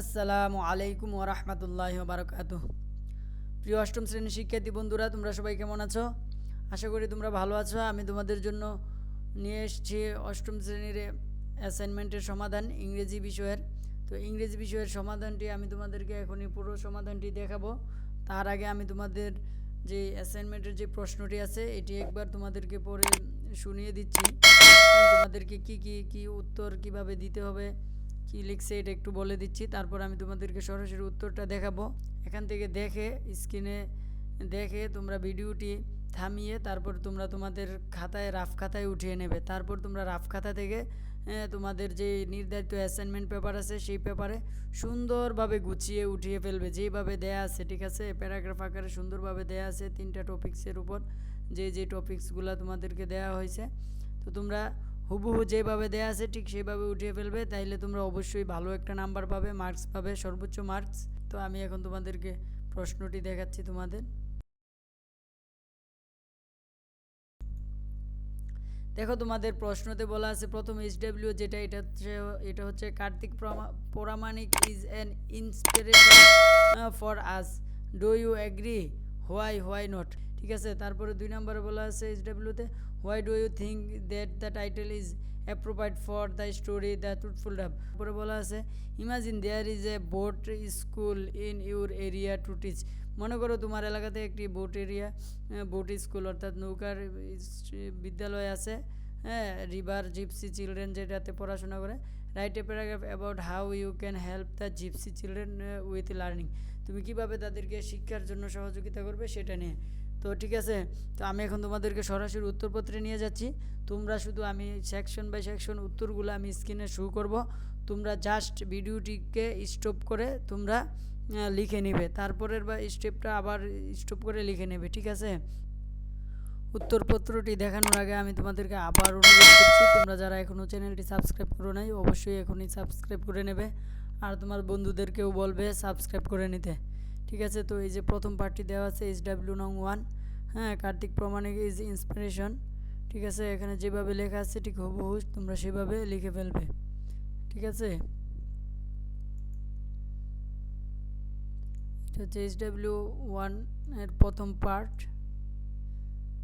আসসালামু আলাইকুম ওরহমতুল্লাহ বারকাত প্রিয় অষ্টম শ্রেণির শিক্ষার্থী বন্ধুরা, তোমরা সবাই কেমন আছো? আশা করি তোমরা ভালো আছো। আমি তোমাদের জন্য নিয়ে এসেছি অষ্টম শ্রেণির অ্যাসাইনমেন্টের সমাধান, ইংরেজি বিষয়ের। তো ইংরেজি বিষয়ের সমাধানটি আমি তোমাদেরকে এখনই পুরো সমাধানটি দেখাবো। তার আগে আমি তোমাদের যে অ্যাসাইনমেন্টের যে প্রশ্নটি আছে, এটি একবার তোমাদেরকে পড়ে শুনিয়ে দিচ্ছি। তোমাদেরকে কি কি কি উত্তর কীভাবে দিতে হবে কি লিখছে এটা একটু বলে দিচ্ছি। তারপর আমি তোমাদেরকে সরাসরি উত্তরটা দেখাবো। এখান থেকে দেখে, স্ক্রিনে দেখে তোমরা ভিডিওটি থামিয়ে তারপর তোমরা তোমাদের খাতায়, রাফ খাতায় উঠিয়ে নেবে। তারপর তোমরা রাফ খাতা থেকে তোমাদের যে নির্ধারিত অ্যাসাইনমেন্ট পেপার আছে, সেই পেপারে সুন্দরভাবে গুছিয়ে উঠিয়ে ফেলবে। যেইভাবে দেয়া আছে, ঠিক আছে? প্যারাগ্রাফ আকারে সুন্দরভাবে দেয়া আছে তিনটা টপিক্সের উপর। যে যে টপিক্সগুলো তোমাদেরকে দেওয়া হয়েছে। তো তোমরা হুবহু যেভাবে দেয়া আছে, ঠিক সেইভাবে উঠিয়ে ফেলবে। তাইলে তোমরা অবশ্যই ভালো একটা নাম্বার পাবে, মার্কস পাবে, সর্বোচ্চ মার্কস। তো আমি এখন তোমাদেরকে প্রশ্নটি দেখাচ্ছি তোমাদের। দেখো তোমাদের প্রশ্নতে বলা আছে, প্রথম এইচডব্লিউ যেটা, এটা হচ্ছে এটা হচ্ছে Kartik প্রমা- Pramanik is an inspiration for us do you agree why why not ঠিক আছে? তারপরে দুই নম্বরে বলা আছে এইচডব্লিউতে why do you think that the title is appropriate for the story the truthful dove তারপরে বলা আছে imagine there is a boat school in your area to teach মনে করো তোমার এলাকাতে একটি বোট এরিয়া বোট স্কুল অর্থাৎ নৌকার বিদ্যালয় আছে হ্যাঁ রিভার জিপসি চিলড্রেন যেটাতে পড়াশোনা করে। Write a paragraph about how you can help the gypsy children with learning তুমি কীভাবে তাদেরকে শিক্ষার জন্য সহযোগিতা করবে সেটা নিয়ে। তো ঠিক আছে, তো আমি এখন তোমাদেরকে সরাসরি উত্তরপত্রে নিয়ে যাচ্ছি। তোমরা শুধু আমি সেকশন বাই সেকশন উত্তরগুলো আমি স্ক্রিনে শো করব। তোমরা জাস্ট ভিডিওটিকে স্টপ করে তোমরা লিখে নেবে। তারপরের বা স্টেপটা আবার স্টপ করে লিখে নেবে, ঠিক আছে? উত্তরপত্রটি দেখানোর আগে আমি তোমাদেরকে আবার অনুরোধ করছি, তোমরা যারা এখনও চ্যানেলটি সাবস্ক্রাইব করো নাই, অবশ্যই এখনই সাবস্ক্রাইব করে নেবে। আর তোমার বন্ধুদেরকেও বলবে সাবস্ক্রাইব করে নিতে। ঠিক আছে? তো এই যে প্রথম পার্টটি দেওয়া আছে এইচ ডাব্লিউ নং ওয়ান হ্যাঁ কার্তিক প্রমাণিক ইজ ইন্সপিরেশন ঠিক আছে? এখানে যেভাবে লেখা আছে, ঠিক হুবহু তোমরা সেভাবে লিখে ফেলবে। ঠিক আছে? এটা হচ্ছে এইচ ডাব্লিউ ওয়ানের প্রথম পার্ট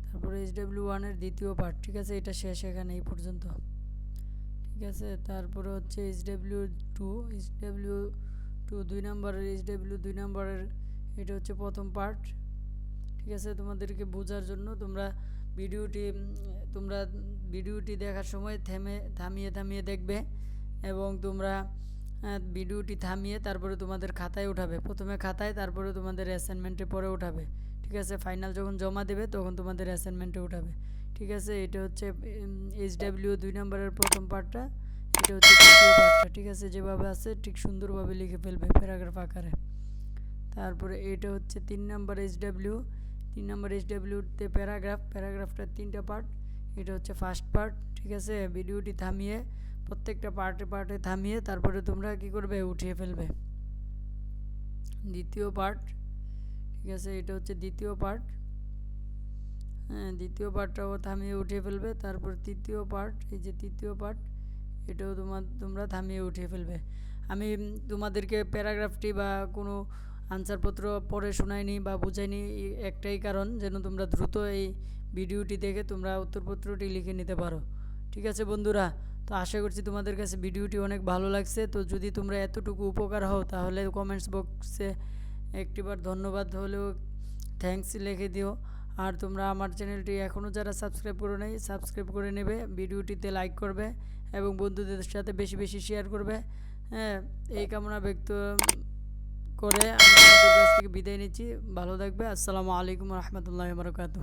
তারপরে এইচ ডাব্লিউ ওয়ানের দ্বিতীয় পার্ট ঠিক আছে? এটা শেষ এখানে, এই পর্যন্ত। ঠিক আছে? তারপরে হচ্ছে H W two H W two দুই নম্বরের এইচ ডাব্লিউ দুই নম্বরের, এটা হচ্ছে প্রথম পার্ট ঠিক আছে? তোমাদেরকে বোঝার জন্য তোমরা ভিডিওটি তোমরা ভিডিওটি দেখার সময় থেমে, থামিয়ে থামিয়ে দেখবে এবং তোমরা ভিডিওটি থামিয়ে তারপরে তোমাদের খাতায় উঠাবে। প্রথমে খাতায়, তারপরে তোমাদের অ্যাসাইনমেন্টে পরে উঠাবে। ঠিক আছে? ফাইনাল যখন জমা দেবে, তখন তোমাদের অ্যাসাইনমেন্টে উঠাবে। ঠিক আছে? এটা হচ্ছে এইচ ডাব্লিউ দুই নম্বরের প্রথম পার্টটা এটা হচ্ছে দ্বিতীয় পার্টটা ঠিক আছে? যেভাবে আছে, ঠিক সুন্দরভাবে লিখে ফেলবে প্যারাগ্রাফ আকারে তারপরে এটা হচ্ছে তিন নম্বর এইচ ডাব্লিউ তিন নম্বর এইচ ডাব্লিউতে প্যারাগ্রাফ, প্যারাগ্রাফটার তিনটা পার্ট। এটা হচ্ছে ফার্স্ট পার্ট, ঠিক আছে? ভিডিওটি থামিয়ে, প্রত্যেকটা পার্টে পার্টে থামিয়ে তারপরে তোমরা কি করবে? উঠিয়ে ফেলবে। দ্বিতীয় পার্ট, ঠিক আছে? এটা হচ্ছে দ্বিতীয় পার্ট। হ্যাঁ দ্বিতীয় পার্টটাও থামিয়ে উঠিয়ে ফেলবে। তারপর তৃতীয় পার্ট, এই যে তৃতীয় পার্ট এটাও তোমার তোমরা থামিয়ে উঠিয়ে ফেলবে। আমি তোমাদেরকে প্যারাগ্রাফটি বা কোনো আনসারপত্র পড়ে শোনাইনি বা বুঝাইনি একটাই কারণ যেন তোমরা দ্রুত এই ভিডিওটি দেখে তোমরা উত্তরপত্রটি লিখে নিতে পারো। ঠিক আছে বন্ধুরা, তো আশা করছি তোমাদের কাছে ভিডিওটি অনেক ভালো লাগছে। তো যদি তোমরা এতটুকু উপকার হও তাহলে কমেন্টস বক্সে একটিবার ধন্যবাদ হলেও থ্যাঙ্কস লিখে দিও। আর তোমরা আমার চ্যানেলটি এখনও যারা সাবস্ক্রাইব করো নাই, সাবস্ক্রাইব করে নেবে, ভিডিওটিতে লাইক করবে এবং বন্ধুদের সাথে বেশি বেশি শেয়ার করবে। হ্যাঁ এই কামনা ব্যক্ত করে আমি থেকে বিদায় নিচ্ছি। ভালো থাকবে। আসসালামু আলাইকুম রহমতুল্লাহ বরকাতু